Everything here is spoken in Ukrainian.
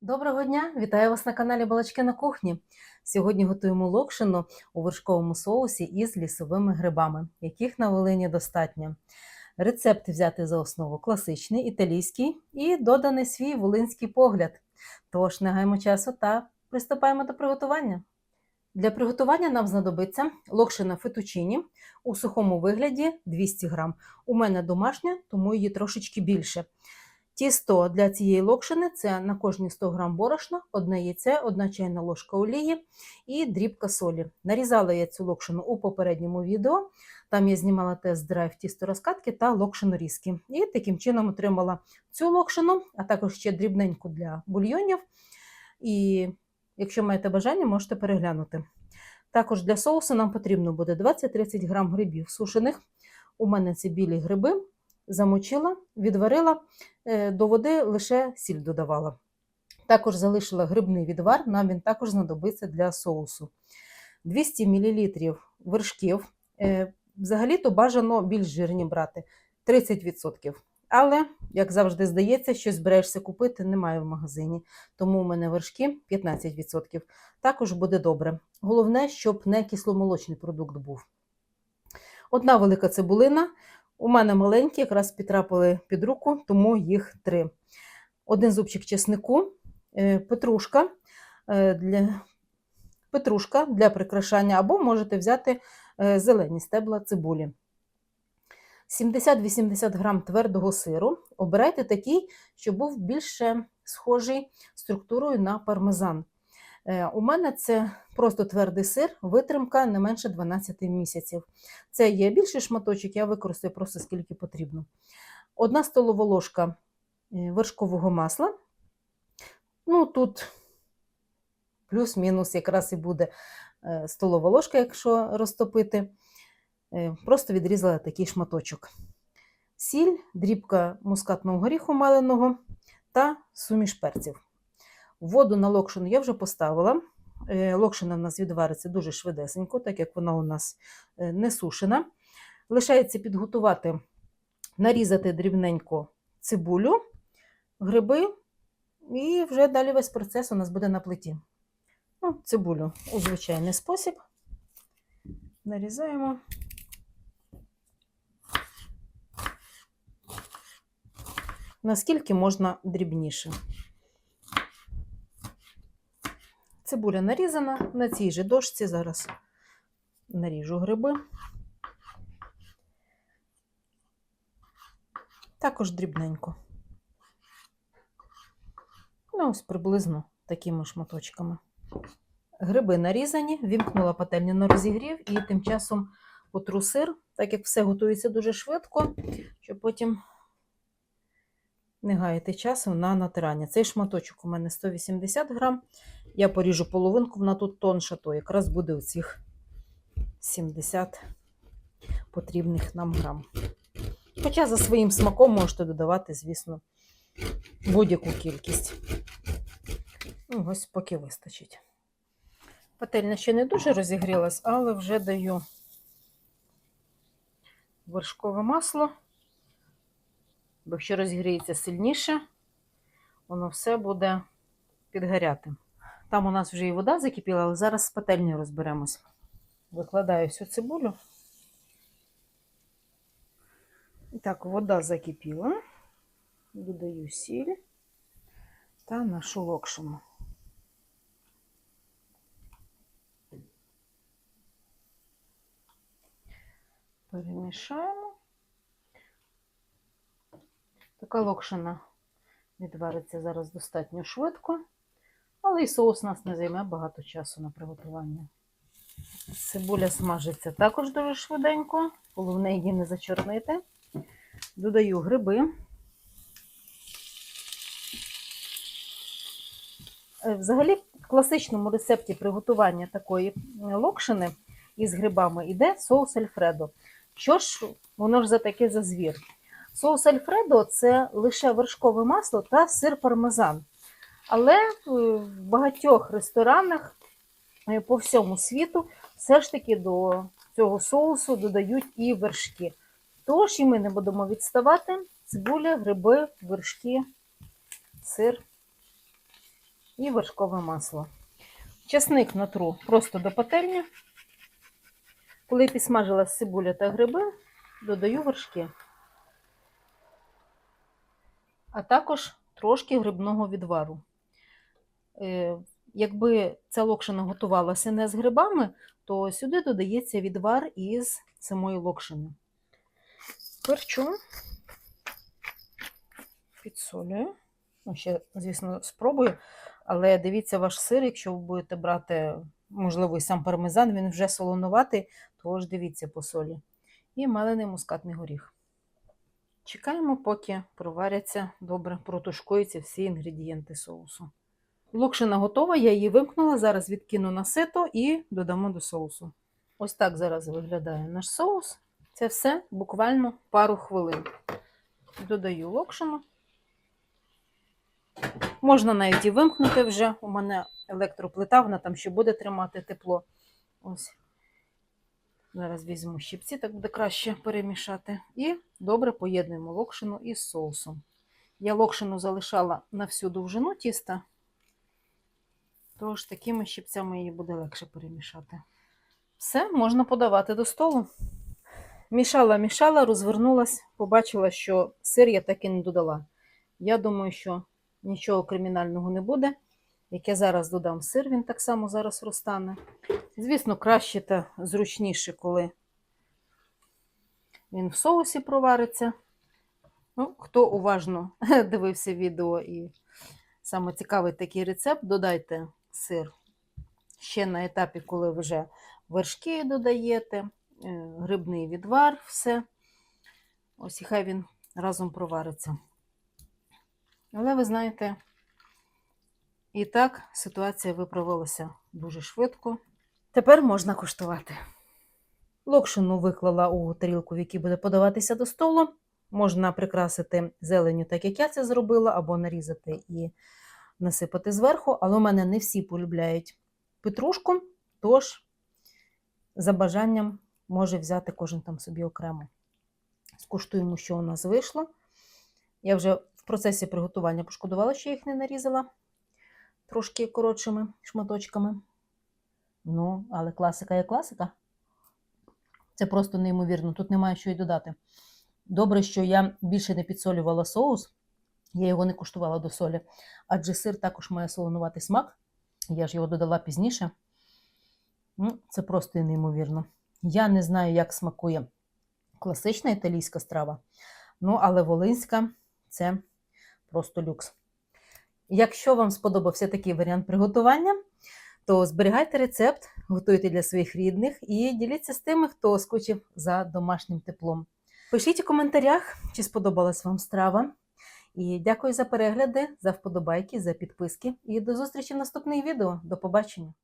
Доброго дня! Вітаю вас на каналі Балачки на кухні. Сьогодні готуємо локшину у вершковому соусі із лісовими грибами, яких на Волині достатньо. Рецепт взяти за основу класичний, італійський і доданий свій волинський погляд. Тож не гаймо часу та приступаємо до приготування. Для приготування нам знадобиться локшина фетучині у сухому вигляді 200 г. У мене домашня, тому її трошечки більше. Тісто для цієї локшини це на кожні 100 г борошна, одне яйце, одна чайна ложка олії і дрібка солі. Нарізала я цю локшину у попередньому відео. Там я знімала тест-драйв тісторозкатки та локшинорізки. І таким чином отримала цю локшину, а також ще дрібненьку для бульйонів. І якщо маєте бажання, можете переглянути. Також для соусу нам потрібно буде 20-30 г грибів сушених. У мене це білі гриби замочила, відварила, е, до води лише сіль додавала. Також залишила грибний відвар, нам він також знадобиться для соусу. 200 мл вершків. Е, Взагалі-то бажано більш жирні брати 30%. Але, як завжди здається, що збираєшся купити, немає в магазині. Тому у мене вершки 15%. Також буде добре. Головне, щоб не кисломолочний продукт був. Одна велика цибулина. У мене маленькі, якраз підтрапили під руку, тому їх три. Один зубчик чеснику, е, петрушка е, для петрушка для прикрашання, або можете взяти е, зелені стебла цибулі. 70-80 грам твердого сиру. Обирайте такий, щоб був більше схожий структурою на пармезан. У мене це просто твердий сир, витримка не менше 12 місяців. Це є більший шматочок, я використаю просто скільки потрібно. Одна столова ложка вершкового масла. Ну, тут плюс-мінус якраз і буде столова ложка, якщо розтопити. Просто відрізала такий шматочок. Сіль, дрібка мускатного горіху маленого та суміш перців. Воду на локшину я вже поставила. Локшина в нас відвариться дуже швидесенько, так як вона у нас не сушена. Лишається підготувати, нарізати дрібненько цибулю, гриби, і вже далі весь процес у нас буде на плиті. Ну, Цибулю у звичайний спосіб. Нарізаємо. Наскільки можна дрібніше. Цибуля нарізана, на цій же дошці зараз наріжу гриби. Також дрібненько. Ну, ось приблизно такими шматочками. Гриби нарізані, вімкнула пательню на розігрів і тим часом потру сир, так як все готується дуже швидко, щоб потім не гаяти часу на натирання. Цей шматочок у мене 180 грам. Я поріжу половинку, вона тут тонша, то якраз буде оцих 70 потрібних нам грам. Хоча за своїм смаком можете додавати, звісно, будь-яку кількість. Ну, Ось поки вистачить. Пательня ще не дуже розігрілась, але вже даю вершкове масло. Бо якщо розігріється сильніше, воно все буде підгоряти. Там у нас вже і вода закипіла, але зараз з пательнею розберемось. Викладаю всю цибулю. І так, вода закипіла. Додаю сіль та нашу локшину. Перемішаємо. Така локшина відвариться зараз достатньо швидко, але і соус у нас не займе багато часу на приготування. Цибуля смажиться також дуже швиденько, головне її не зачорнити. Додаю гриби. Е, взагалі, в класичному рецепті приготування такої локшини із грибами йде соус Альфредо. Що ж, воно ж за таке за звір? Соус Альфредо це лише вершкове масло та сир пармезан. Але в багатьох ресторанах е, по всьому світу все ж таки до цього соусу додають і вершки. Тож і ми не будемо відставати. Цибуля, гриби, вершки, сир. і вершкове масло. Часник натру просто до пательні. Коли підсмажилась цибуля та гриби, додаю вершки. А також трошки грибного відвару. Е, Якби ця локшина готувалася не з грибами, то сюди додається відвар із самої локшини. Перчу, підсолюю. Ну, ще, звісно, спробую. Але дивіться ваш сир, якщо ви будете брати, можливо, сам пармезан, він вже солонуватий, тож дивіться по солі. І мелений мускатний горіх. Чекаємо, поки проваряться добре, протушкуються всі інгредієнти соусу. Локшина готова, я її вимкнула, зараз відкину на сито і додамо до соусу. Ось так зараз виглядає наш соус. Це все буквально пару хвилин. Додаю локшину. Можна навіть і вимкнути вже. У мене електроплита, вона там ще буде тримати тепло. Ось. Зараз візьму щипці, так буде краще перемішати. І добре поєднуємо локшину із соусом. Я локшину залишала на всю довжину тіста, тож такими щипцями її буде легше перемішати. Все, можна подавати до столу. Мішала, мішала, розвернулась, побачила, що сир я так і не додала. Я думаю, що нічого кримінального не буде. Як я зараз додам сир, він так само зараз розтане. Звісно, краще та зручніше, коли він в соусі провариться. Ну, хто уважно дивився відео і саме цікавий такий рецепт, додайте сир ще на етапі, коли вже вершки додаєте, е, грибний відвар, все. Ось і хай він разом провариться. Але ви знаєте, і так ситуація виправилася дуже швидко. Тепер можна куштувати. Локшину виклала у тарілку, в якій буде подаватися до столу. Можна прикрасити зеленю, так як я це зробила, або нарізати і насипати зверху, але у мене не всі полюбляють петрушку, тож за бажанням може взяти кожен там собі окремо. Скуштуємо, що у нас вийшло. Я вже в процесі приготування пошкодувала, що їх не нарізала трошки коротшими шматочками. Ну, але класика є класика. Це просто неймовірно. Тут немає що й додати. Добре, що я більше не підсолювала соус, я його не куштувала до солі, адже сир також має солонуватий смак. Я ж його додала пізніше. Це просто і неймовірно. Я не знаю, як смакує класична італійська страва, ну, але волинська це просто люкс. Якщо вам сподобався такий варіант приготування, то зберігайте рецепт, готуйте для своїх рідних і діліться з тими, хто скучив за домашнім теплом. Пишіть у коментарях, чи сподобалась вам страва. І дякую за перегляди, за вподобайки, за підписки. І до зустрічі в наступних відео. До побачення!